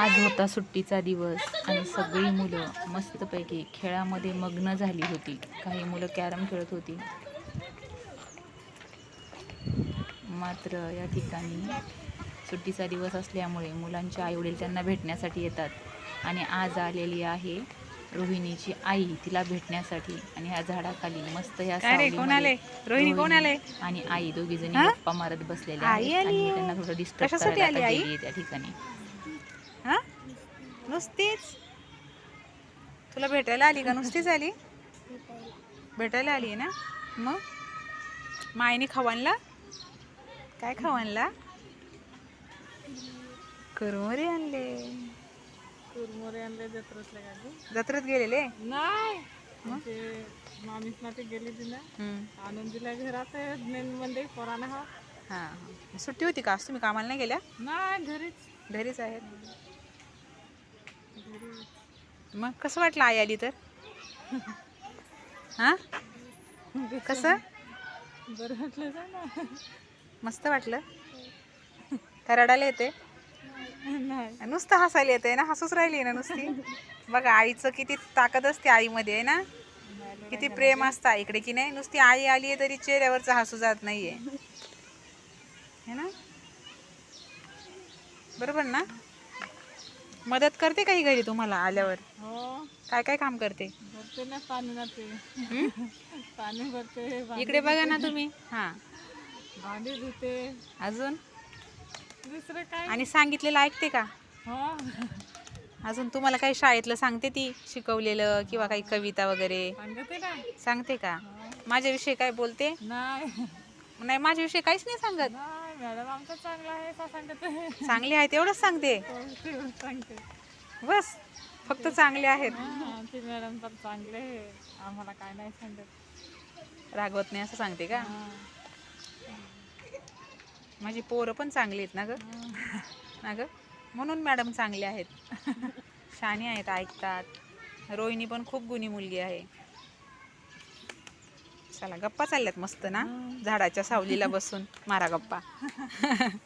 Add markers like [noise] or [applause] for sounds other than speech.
आज होता सुट्टीचा दिवस आणि सगळी मुलं मस्तपैकी खेळामध्ये मग्न झाली होती काही मुलं कॅरम खेळत होती मात्र या ठिकाणी सुट्टीचा दिवस असल्यामुळे मुलांचे आईवडील त्यांना भेटण्यासाठी येतात आणि आज आलेली आहे रोहिणीची आई तिला भेटण्यासाठी आणि ह्या झाडाखाली मस्त ह्या सावलीमध्ये? रोहिणी, कोण आले? आणि आई दोघी जणी हा? गप्पा मारत बसलेल्या आहेत आणि. त्यांना थोडं डिस्टर्ब करायला त्या ठिकाणी हा? नुसतीच? तुला भेटायला आली का? नुसतीच आली? भेटायला आली आहे ना? मग? मायने खवानला काय खवानला कुरमुरे आणले. कुरमुरे आणले जत्रेतल्या गाडी जत्रेत गेलेले? नाही. मामीच ना ते गेली तिला. आणून घरात मध्ये पोरानं हा. हा हा. सुट्टी होती का? आज तुम्ही कामाला नाही गेल्या? नाही घरीच. घरीच आहेत. मग कसं वाटलं आई आली तर? हा? कसं? बरं वाटलं ना. मस्त वाटलं? का रडायला येते नाही. नुसतं हसायला येते ना हसूच राहिली ना नुसती. बघा आईचं किती ताकद असते आईमध्ये आहे ना. किती प्रेम असतं आईकडे की नाही. नुसती आई आली आहे तरी चेहऱ्यावरचं हसू जात नाहीये. है ना? बरोबर ना? मदत करते काही घरी तुम्हाला आल्यावर? हो. काय काय काम करते? भरते ना पाणी ना ते हं? पाणी भरते भांडी इकडे बघा ना तुम्ही. हा. भांडी धुते. अजून? दुसरं काय? आणि सांगितलेलं ऐकते का? हो. अजून तुम्हाला काही शाळेतलं सांगते ती? शिकवलेलं किंवा काही कविता वगैरे? सांगते ना. सांगते का? माझ्याविषयी काय बोलते? नाही. नाही माझ्याविषयी काहीच नाही सांगत. नाही मॅडम आमचं चांगलं आहे सांगते चांगले आहे तेवढंच सांगते. हो, तेवढं सांगते. बस फक्त चांगले आहेत. हा, आमची मॅडम पण चांगले आहे. आम्हाला काय नाही सांगत. रागवत नाही असं सांगते का? हा. माझी पोरं पण चांगली आहेत ना ग? ना ग? म्हणून मॅडम चांगले आहेत. [laughs] शाणी आहेत ऐकतात. रोहिणी पण खूप गुणी मुलगी आहे. चला गप्पा चालल्यात मस्त ना झाडाच्या सावलीला बसून. मारा गप्पा. [laughs]